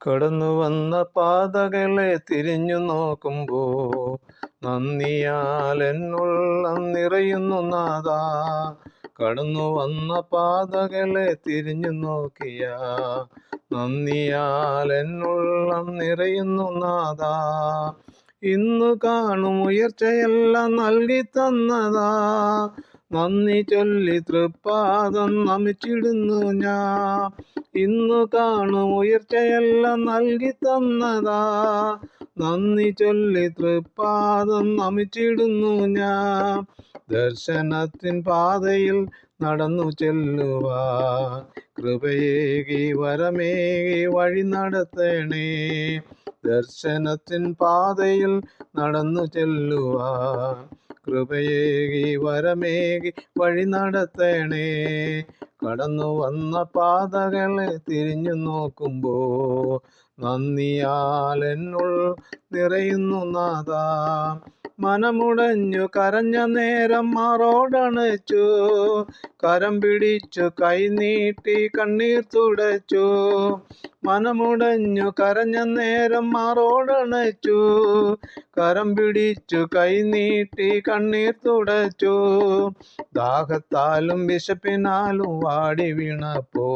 കടന്നു വന്ന പാതകളെ തിരിഞ്ഞു നോക്കുമ്പോ നന്ദിയാൽ എന്നുള്ളം നിറയുന്നു നാഥ. കടന്നു വന്ന പാതകളെ തിരിഞ്ഞു നോക്കിയ നന്ദിയാൽ എന്നുള്ളം നിറയുന്നു നാഥ. ഇന്നു കാണും ഉയർച്ചയെല്ലാം നൽകി തന്നതാ. നന്ദി ചൊല്ലി തൃപ്പാദം നമിച്ചിടുന്നു ഞാൻ. ഇന്നു കാണും ഉയർച്ചയെല്ലാം നൽകി തന്നതാ. നന്ദി ചൊല്ലി തൃപ്പാദം നമിച്ചിടുന്നു ഞാൻ. ദർശനത്തിൻ പാതയിൽ നടന്നു ചെല്ലുക കൃപയേകി വരമേകി വഴി നടത്തണേ. ദർശനത്തിൻ പാതയിൽ നടന്നു ചെല്ലുവാൻ. കൃപയേകി വരമേകി വഴി നടത്തണേ. കടന്നു വന്ന പാതകളെ തിരിഞ്ഞു നോക്കുമ്പോ നന്ദിയാൽ എന്നുൾ നിറയുന്നു നാദാ മനമുടഞ്ഞു കരഞ്ഞ നേരം മാറോടണച്ചു കരം പിടിച്ചു കൈനീട്ടി കണ്ണീർ തുടച്ചു. മനമുടഞ്ഞു കരഞ്ഞ നേരം മാറോടണച്ചു കരം പിടിച്ചു കൈനീട്ടി കണ്ണീർ തുടച്ചു. ദാഹത്താലും വിശപ്പിനാലും വാടി വീണപ്പോ.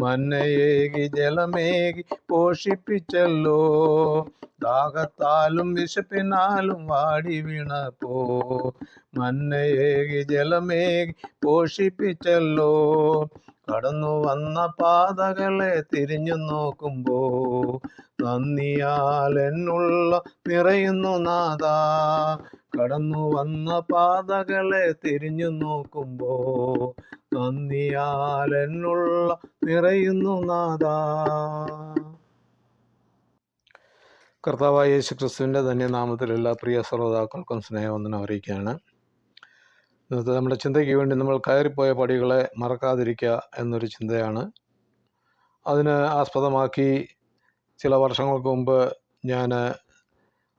മന്നയേകി ജലമേകി പോഷിപ്പിച്ചല്ലോ. ദാഹത്താലും വിശപ്പിനാലും വാടി വീണപ്പോ. മന്നയേകി ജലമേകി പോഷിപ്പിച്ചല്ലോ. കടന്നു വന്ന പാതകളെ തിരിഞ്ഞു നോക്കുമ്പോ നന്ദിയാൽ എന്നുള്ള നിറയുന്നു നാദ കടന്നു വന്ന പാതകളെ തിരിഞ്ഞു നോക്കുമ്പോ നന്ദിയാൽ എന്നുള്ള നിറയുന്നു നാദാ കർത്താവായ യേശു ക്രിസ്തുവിന്റെ നാമത്തിൽ എല്ലാ പ്രിയ ശ്രോതാക്കൾക്കും സ്നേഹവന്ദനം അറിയിക്കുകയാണ്. ഇന്നത്തെ നമ്മുടെ ചിന്തയ്ക്ക് വേണ്ടി നമ്മൾ കയറിപ്പോയ പടികളെ മറക്കാതിരിക്കുക എന്നൊരു ചിന്തയാണ്. അതിന് ആസ്പദമാക്കി ചില വർഷങ്ങൾക്ക് മുമ്പ് ഞാൻ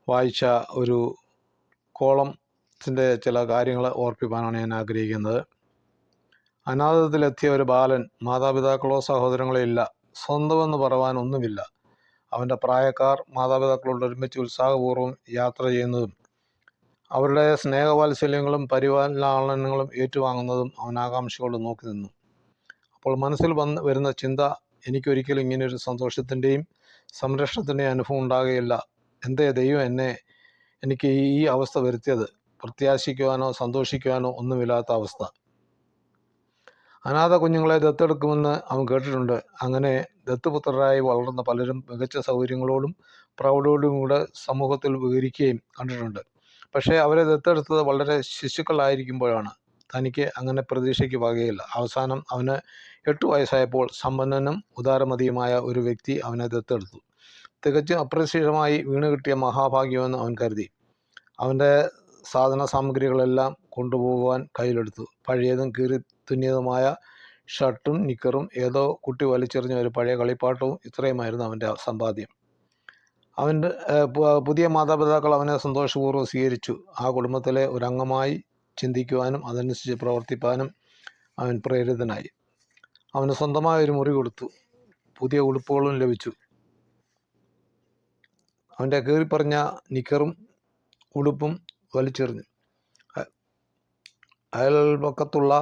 വായിച്ച ഒരു കോളത്തിന്റെ ചില കാര്യങ്ങൾ ഓർപ്പിക്കാനാണ് ഞാൻ ആഗ്രഹിക്കുന്നത്. അനാഥത്തിലെത്തിയ ഒരു ബാലൻ മാതാപിതാക്കളോ സഹോദരങ്ങളോ ഇല്ല. സ്വന്തമെന്ന് പറയാൻ ഒന്നുമില്ല. അവന്റെ പ്രായക്കാർ മാതാപിതാക്കളോട് ഒരുമിച്ച് ഉത്സാഹപൂർവം യാത്ര ചെയ്യുന്നതും അവരുടെ സ്നേഹവാത്സല്യങ്ങളും പരിപാലനങ്ങളും ഏറ്റുവാങ്ങുന്നതും അവൻ ആകാംക്ഷയോട് നോക്കി നിന്നു. അപ്പോൾ മനസ്സിൽ വന്ന് വരുന്ന ചിന്ത എനിക്കൊരിക്കലും ഇങ്ങനെയൊരു സന്തോഷത്തിന്റെയും സംരക്ഷണത്തിന്റെയും അനുഭവം ഉണ്ടാകുകയില്ല. എന്തേ ദൈവം എന്നെ എനിക്ക് ഈ അവസ്ഥ വരുത്തിയത്? പ്രത്യാശിക്കുവാനോ സന്തോഷിക്കുവാനോ ഒന്നുമില്ലാത്ത അവസ്ഥ. അനാഥ കുഞ്ഞുങ്ങളെ ദത്തെടുക്കുമെന്ന് അവൻ കേട്ടിട്ടുണ്ട്. അങ്ങനെ ദത്തുപുത്രരായി വളർന്ന പലരും മികച്ച സൗകര്യങ്ങളോടും പ്രൗഢോടും കൂടെ സമൂഹത്തിൽ വിവരിക്കുകയും കണ്ടിട്ടുണ്ട്. പക്ഷേ അവരെ ദത്തെടുത്തത് വളരെ ശിശുക്കളായിരിക്കുമ്പോഴാണ്. തനിക്ക് അങ്ങനെ പ്രതീക്ഷയ്ക്ക് വകയില്ല. അവസാനം അവന് എട്ട് വയസ്സായപ്പോൾ സമ്പന്നനും ഉദാരമതിയുമായ ഒരു വ്യക്തി അവനെ ദത്തെടുത്തു. തികച്ചും അപ്രതീക്ഷിതമായി വീണ് കിട്ടിയ മഹാഭാഗ്യമെന്ന് അവൻ കരുതി. അവന്റെ സാധന സാമഗ്രികളെല്ലാം കൊണ്ടുപോകുവാൻ കയ്യിലെടുത്തു. പഴയതും കീറി തുന്നിയതുമായ ഷർട്ടും നിക്കറും ഏതോ കുട്ടി വലിച്ചെറിഞ്ഞ ഒരു പഴയ കളിപ്പാട്ടവും ഇത്രയുമായിരുന്നു അവന്റെ സമ്പാദ്യം. അവന്റെ പുതിയ മാതാപിതാക്കൾ അവനെ സന്തോഷപൂർവം സ്വീകരിച്ചു. ആ കുടുംബത്തിലെ ഒരംഗമായി ചിന്തിക്കുവാനും അതനുസരിച്ച് പ്രവർത്തിപ്പാനും അവൻ പ്രേരിതനായി. അവന് സ്വന്തമായ ഒരു മുറി കൊടുത്തു. പുതിയ ഉടുപ്പുകളും ലഭിച്ചു. അവന്റെ കീറിപ്പറഞ്ഞ നിക്കറും ഉടുപ്പും വലിച്ചെറിഞ്ഞു. അയൽപക്കത്തുള്ള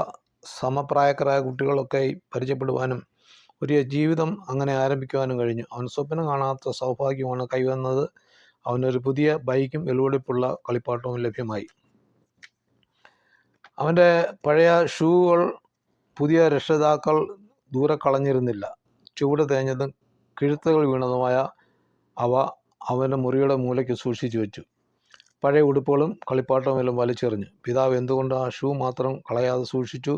സമപ്രായക്കാരായ കുട്ടികളൊക്കെ പരിചയപ്പെടുവാനും ഒരു ജീവിതം അങ്ങനെ ആരംഭിക്കുവാനും കഴിഞ്ഞു. അവൻ സ്വപ്നം കാണാത്ത സൗഭാഗ്യമാണ് കൈവന്നത്. അവനൊരു പുതിയ ബൈക്കും വെളുവെടുപ്പുള്ള കളിപ്പാട്ടവും ലഭ്യമായി. അവന്റെ പഴയ ഷൂകൾ പുതിയ രക്ഷിതാക്കൾ ദൂരെ കളഞ്ഞിരുന്നില്ല. ചുവട് തേഞ്ഞതും കിഴുത്തുകൾ വീണതുമായ അവ അവന്റെ മുറിയുടെ മൂലയ്ക്ക് സൂക്ഷിച്ചു വെച്ചു. പഴയ ഉടുപ്പുകളും കളിപ്പാട്ടവും എല്ലാം വലിച്ചെറിഞ്ഞു. പിതാവ് എന്തുകൊണ്ട് ആ ഷൂ മാത്രം കളയാതെ സൂക്ഷിച്ചു?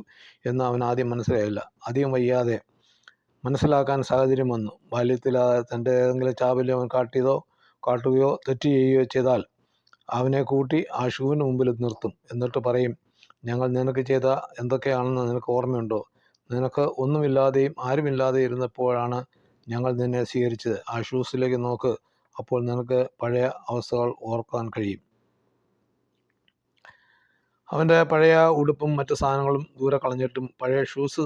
എന്ന് അവൻ ആദ്യം മനസ്സിലായില്ല. അധികം വയ്യാതെ മനസ്സിലാക്കാൻ സാഹചര്യം വന്നു. ബാല്യത്തിൽ തന്റെ ഏതെങ്കിലും ചാബല്യം അവൻ കാട്ടിയതോ കാട്ടുകയോ തെറ്റ് ചെയ്യുകയോ ചെയ്താൽ അവനെ കൂട്ടി ആ ഷൂവിന് മുമ്പിൽ നിർത്തും. എന്നിട്ട് പറയും ഞങ്ങൾ നിനക്ക് ചെയ്ത എന്തൊക്കെയാണെന്ന് നിനക്ക് ഓർമ്മയുണ്ടോ? നിനക്ക് ഒന്നുമില്ലാതെയും ആരുമില്ലാതെയും ഇരുന്നപ്പോഴാണ് ഞങ്ങൾ നിന്നെ സ്വീകരിച്ചത്. ആ ഷൂസിലേക്ക് നോക്ക് അപ്പോൾ നിനക്ക് പഴയ അവസ്ഥകൾ ഓർക്കാൻ കഴിയും. അവന്റെ പഴയ ഉടുപ്പും മറ്റു സാധനങ്ങളും ദൂരെ കളഞ്ഞിട്ടും പഴയ ഷൂസ്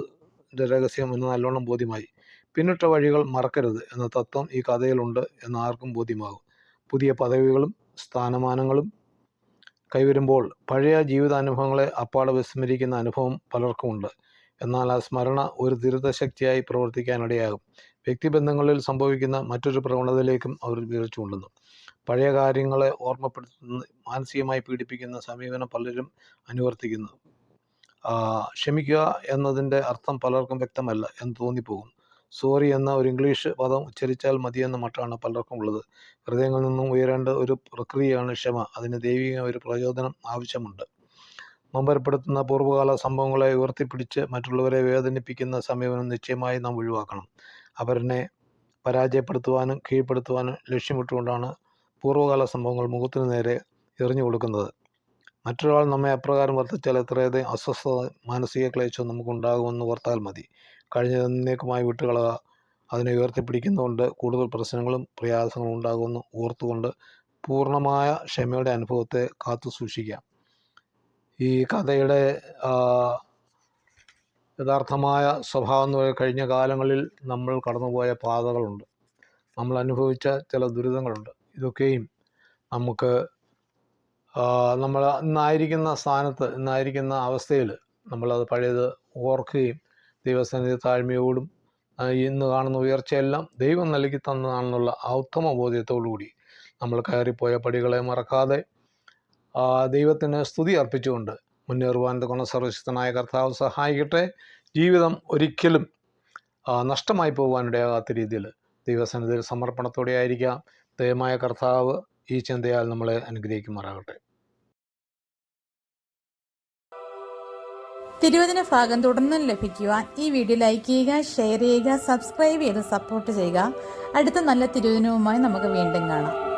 രഹസ്യം എന്ന് നല്ലോണം ബോധ്യമായി. പിന്നിട്ട വഴികൾ മറക്കരുത് എന്ന തത്വം ഈ കഥയിലുണ്ട് എന്ന് ആർക്കും ബോധ്യമാകും. പുതിയ പദവികളും സ്ഥാനമാനങ്ങളും കൈവരുമ്പോൾ പഴയ ജീവിതാനുഭവങ്ങളെ അപ്പാടെ വിസ്മരിക്കുന്ന അനുഭവം പലർക്കുമുണ്ട്. എന്നാൽ ആ സ്മരണ ഒരു ദുരിതശക്തിയായി പ്രവർത്തിക്കാനിടയാകും വ്യക്തിബന്ധങ്ങളിൽ സംഭവിക്കുന്ന മറ്റൊരു പ്രവണതയിലേക്കും അവർ വീഴ്ച കൊള്ളുന്നു. പഴയ കാര്യങ്ങളെ ഓർമ്മപ്പെടുത്തുന്ന മാനസികമായി പീഡിപ്പിക്കുന്ന സമീപനം പലരും അനുവർത്തിക്കുന്നു. ക്ഷമിക്കുക എന്നതിന്റെ അർത്ഥം പലർക്കും വ്യക്തമല്ല എന്ന് തോന്നിപ്പോകും സോറി എന്ന ഒരു ഇംഗ്ലീഷ് പദം ഉച്ചരിച്ചാൽ മതിയെന്ന മട്ടാണ് പലർക്കും ഉള്ളത്. ഹൃദയങ്ങളിൽ നിന്നും ഉയരേണ്ട ഒരു പ്രക്രിയയാണ് ക്ഷമ. അതിന് ദൈവിക ഒരു പ്രചോദനം ആവശ്യമുണ്ട്. നൊമ്പരപ്പെടുത്തുന്ന പൂർവകാല സംഭവങ്ങളെ ഉയർത്തിപ്പിടിച്ച് മറ്റുള്ളവരെ വേദനിപ്പിക്കുന്ന സമീപനം നിശ്ചയമായി നാം ഒഴിവാക്കണം. അവരെ പരാജയപ്പെടുത്തുവാനും കീഴ്പ്പെടുത്തുവാനും ലക്ഷ്യമിട്ടുകൊണ്ടാണ് പൂർവകാല സംഭവങ്ങൾ മുഖത്തിന് നേരെ എറിഞ്ഞു കൊടുക്കുന്നത്. മറ്റൊരാൾ നമ്മെ അപ്രകാരം വർത്തിച്ചാൽ എത്രയധികം അസ്വസ്ഥത മാനസിക ക്ലേശം നമുക്കുണ്ടാകുമെന്ന് ഓർത്താൽ മതി. കഴിഞ്ഞ എന്നേക്കുമായി വിട്ടുകളയുക അതിനെ ഉയർത്തിപ്പിടിക്കുന്നതുകൊണ്ട് കൂടുതൽ പ്രശ്നങ്ങളും പ്രയാസങ്ങളും ഉണ്ടാകുമെന്ന് ഓർത്തുകൊണ്ട് പൂർണമായ ക്ഷമയുടെ അനുഭവത്തെ കാത്തു സൂക്ഷിക്കാം. ഈ കഥയുടെ യഥാർത്ഥമായ സ്വഭാവം എന്ന് പറയുന്നത് കഴിഞ്ഞ കാലങ്ങളിൽ നമ്മൾ കടന്നുപോയ പാതകളുണ്ട്. നമ്മൾ അനുഭവിച്ച ചില ദുരിതങ്ങളുണ്ട്. ഇതൊക്കെയും നമുക്ക് നമ്മൾ ഇന്നായിരിക്കുന്ന സ്ഥാനത്ത് ഇന്നായിരിക്കുന്ന അവസ്ഥയിൽ നമ്മളത് പഴയത് ഓർക്കുകയും ദൈവസന്നിധി താഴ്മയോടും ഇന്ന് കാണുന്ന ഉയർച്ചയെല്ലാം ദൈവം നൽകി തന്നതാണെന്നുള്ള ആ ഉത്തമ ബോധ്യത്തോടുകൂടി നമ്മൾ കയറിപ്പോയ പടികളെ മറക്കാതെ ദൈവത്തിന് സ്തുതി അർപ്പിച്ചുകൊണ്ട് മുന്നേറുവാൻ ഗുണസർവശക്തനായ കർത്താവ് സഹായിക്കട്ടെ. ജീവിതം ഒരിക്കലും നഷ്ടമായി പോകാനിടയാകാത്ത രീതിയിൽ ദൈവസന്നിധിയിൽ സമർപ്പണത്തോടെ ആയിരിക്കാം ദയമായ കർത്താവ് ഈ ചിന്തയാൽ നമ്മളെ അനുഗ്രഹിക്കുമാറാകട്ടെ. തിരുവചന ഭാഗം തുടർന്നും ലഭിക്കുവാൻ ഈ വീഡിയോ ലൈക്ക് ചെയ്യുക ഷെയർ ചെയ്യുക സബ്സ്ക്രൈബ് ചെയ്ത് സപ്പോർട്ട് ചെയ്യുക. അടുത്ത നല്ല തിരുവചനവുമായി നമുക്ക് വീണ്ടും കാണാം.